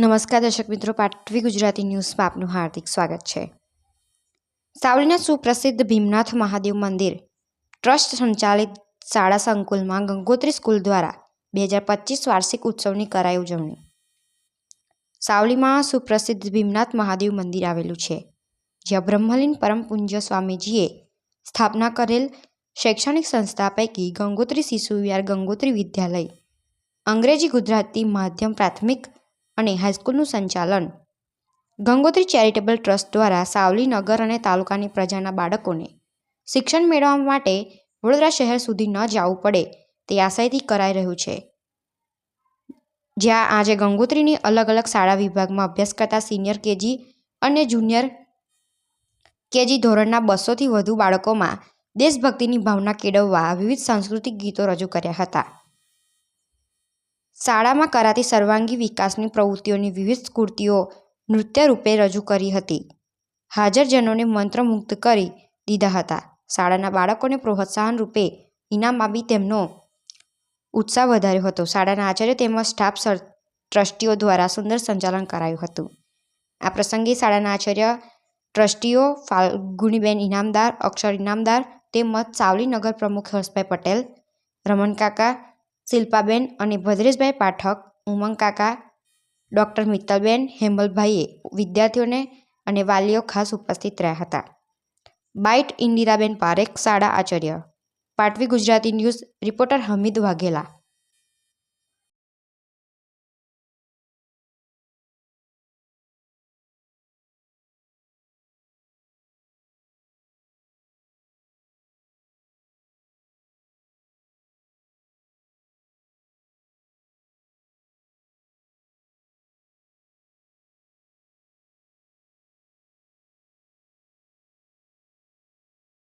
નમસ્કાર દર્શક મિત્રો પાટવી ગુજરાતી ન્યૂઝમાં આપનું હાર્દિક સ્વાગત છે. સાવલીના સુપ્રસિદ્ધ ભીમનાથ મહાદેવ મંદિર ટ્રસ્ટ સંચાલિત શાળા સંકુલમાં ગંગોત્રી સ્કૂલ દ્વારા બે હજાર પચીસ વાર્ષિક ઉત્સવની કરાઈ ઉજવણી. સાવલીમાં સુપ્રસિદ્ધ ભીમનાથ મહાદેવ મંદિર આવેલું છે, જ્યાં બ્રહ્મલીન પરમ પૂજ્ય સ્વામીજીએ સ્થાપના કરેલ શૈક્ષણિક સંસ્થા પૈકી ગંગોત્રી શિશુ વિહાર ગંગોત્રી વિદ્યાલય, અંગ્રેજી ગુજરાતી માધ્યમ પ્રાથમિક અને હાઈસ્કૂલનું સંચાલન. ગંગોત્રી ચેરિટેબલ ટ્રસ્ટ દ્વારા સાવલી નગર અને તાલુકાની પ્રજાના બાળકોને શિક્ષણ મેળવવા માટે વડોદરા શહેર સુધી ન જવું પડે તે આશયથી કરાઈ રહ્યું છે. જ્યાં આજે ગંગોત્રીની અલગ અલગ શાળા વિભાગમાં અભ્યાસ કરતા senior KG and junior KG ધોરણના બસોથી વધુ બાળકોમાં દેશભક્તિની ભાવના કેળવવા વિવિધ સાંસ્કૃતિક ગીતો રજૂ કર્યા હતા. શાળામાં કરાતી સર્વાંગી વિકાસની પ્રવૃત્તિઓની વિવિધ સ્ફૂર્તિઓ નૃત્ય રૂપે રજૂ કરી હતી. હાજરજનોને મંત્રમુગ્ધ કરી દીધા હતા. શાળાના બાળકોને પ્રોત્સાહન રૂપે ઇનામ આપી તેમનો ઉત્સાહ વધાર્યો હતો. શાળાના આચાર્ય તેમજ સ્ટાફ ટ્રસ્ટીઓ દ્વારા સુંદર સંચાલન કરાયું હતું. આ પ્રસંગે શાળાના આચાર્ય ટ્રસ્ટીઓ ફાલ્ગુણીબેન ઇનામદાર, અક્ષર ઇનામદાર તેમજ સાવલી નગર પ્રમુખ હર્ષભાઈ પટેલ, રમણકાકા શિલ્પાબેન અને ભદ્રેશભાઈ પાઠક, ઉમંગ કાકા, ડૉક્ટર મિત્તલબેન હેમલભાઈએ વિદ્યાર્થીઓને અને વાલીઓ ખાસ ઉપસ્થિત રહ્યા હતા. બાઇટ ઇન્દિરાબેન પારેખ, શાળા આચાર્ય. પાટવી ગુજરાતી ન્યૂઝ, રિપોર્ટર હમીદ વાઘેલા.